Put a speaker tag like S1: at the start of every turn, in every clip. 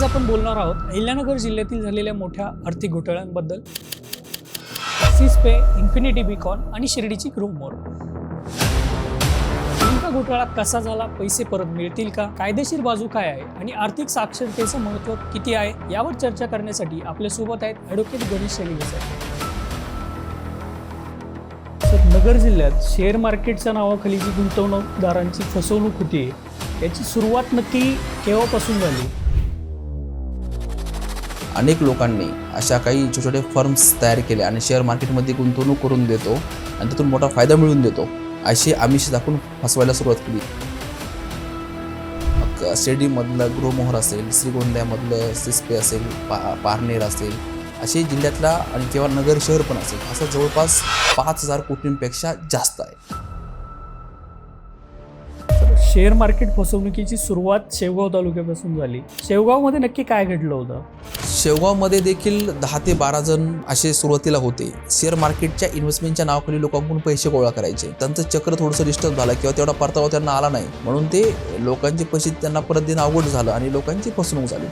S1: आज आपण बोलणार आहोत अहिल्यानगर जिल्ह्यातील झालेल्या मोठ्या आर्थिक घोटाळ्यांबद्दल. सिस्पे इन्फिनिटी बिकॉन आणि शिर्डीची ग्रोमोर नेमका घोटाळा कसा झाला? पैसे परत मिळतील का? कायदेशीर बाजू काय आहे? आणि आर्थिक साक्षरतेचं महत्त्व किती आहे? यावर चर्चा करण्यासाठी आपल्यासोबत आहेत ॲडव्होकेट गणेश शैली सर. नगर जिल्ह्यात शेअर मार्केटच्या नावाखाली जी गुंतवणूकदारांची फसवणूक होती याची सुरुवात नक्की केव्हापासून झाली?
S2: अनेक लोकांनी अशा काही छोटे छोटे फर्म्स तयार केले आणि शेअर मार्केटमध्ये गुंतवणूक करून देतो आणि त्यातून मोठा फायदा मिळवून देतो अशी आमिष दाखवून फसवायला सुरुवात केली. मग शिर्डीमधलं गृहमोहर असेल श्रीगोंद्यामधलं सिस्पे असेल पा पारनेर असेल असे जिल्ह्यातला आणि किंवा नगर शहर पण असेल असं जवळपास पाच हजार कोटींपेक्षा जास्त आहे.
S1: तर शेअर मार्केट फसवणुकीची सुरुवात शेवगाव तालुक्यापासून झाली. शेवगावमध्ये नक्की काय घडलं होतं?
S2: शेवगावमध्ये देखील दहा ते बारा जण असे सुरुवातीला होते. शेअर मार्केटच्या इन्व्हेस्टमेंटच्या नावाखाली लोकांकडून पैसे गोळा करायचे. त्यांचं चक्र थोडंसं डिस्टर्ब झालं किंवा तेवढा परतावा त्यांना आला नाही. म्हणून ते लोकांचे पैसे त्यांना परत देणं अवघड झालं आणि लोकांची फसवणूक झाली.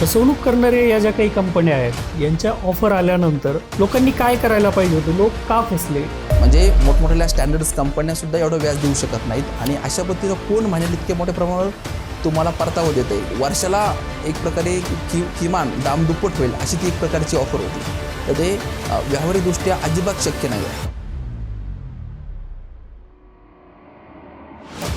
S1: फसवणूक करणारे या ज्या काही कंपन्या आहेत यांच्या ऑफर आल्यानंतर लोकांनी काय करायला पाहिजे होतं? लोक का फसले?
S2: म्हणजे मोठमोठ्या स्टँडर्ड्स कंपन्या सुद्धा एवढं व्याज देऊ शकत नाहीत आणि अशा पद्धतीनं कोण महिन्यात इतक्या मोठ्या प्रमाणावर तुम्हाला परतावा देते वर्षाला एक प्रकारे कि किमान दाम दुप्पट होईल अशी ती एक प्रकारची ऑफर होती. तर ते व्यावहारिकदृष्ट्या अजिबात शक्य नाही आहे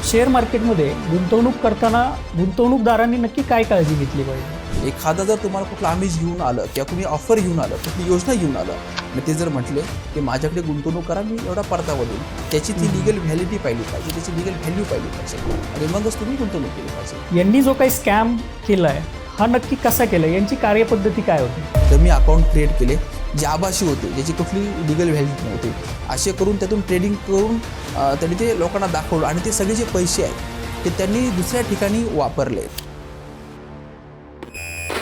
S1: शेअर मार्केटमध्ये गुंतवणूक करताना गुंतवणूकदारांनी नक्की काय काळजी घेतली पाहिजे?
S2: एखादा जर तुम्हाला कुठलं आमिष घेऊन आलं किंवा कुणी ऑफर घेऊन आलं कुठली योजना घेऊन आलं आणि ते जर म्हटले की माझ्याकडे गुंतवणूक करा मी एवढा परतावा देईन. त्याची ती लिगल व्हॅलिटी पाहिली पाहिजे त्याची लिगल व्हॅल्यू पाहिली पाहिजे. आणि मगच तुम्ही गुंतवणूक केली पाहिजे.
S1: यांनी जो काही स्कॅम केला आहे हा नक्की कसा केला यांची कार्यपद्धती काय होती?
S2: तर मी अकाउंट क्रिएट केले जे आभासी होते ज्याची कुठली लिगल व्हॅल्यू नव्हती. असे करून त्यातून ट्रेडिंग करून त्यांनी ते लोकांना दाखवलं. आणि ते सगळे जे पैसे आहेत ते त्यांनी दुसऱ्या ठिकाणी वापरले. Yeah.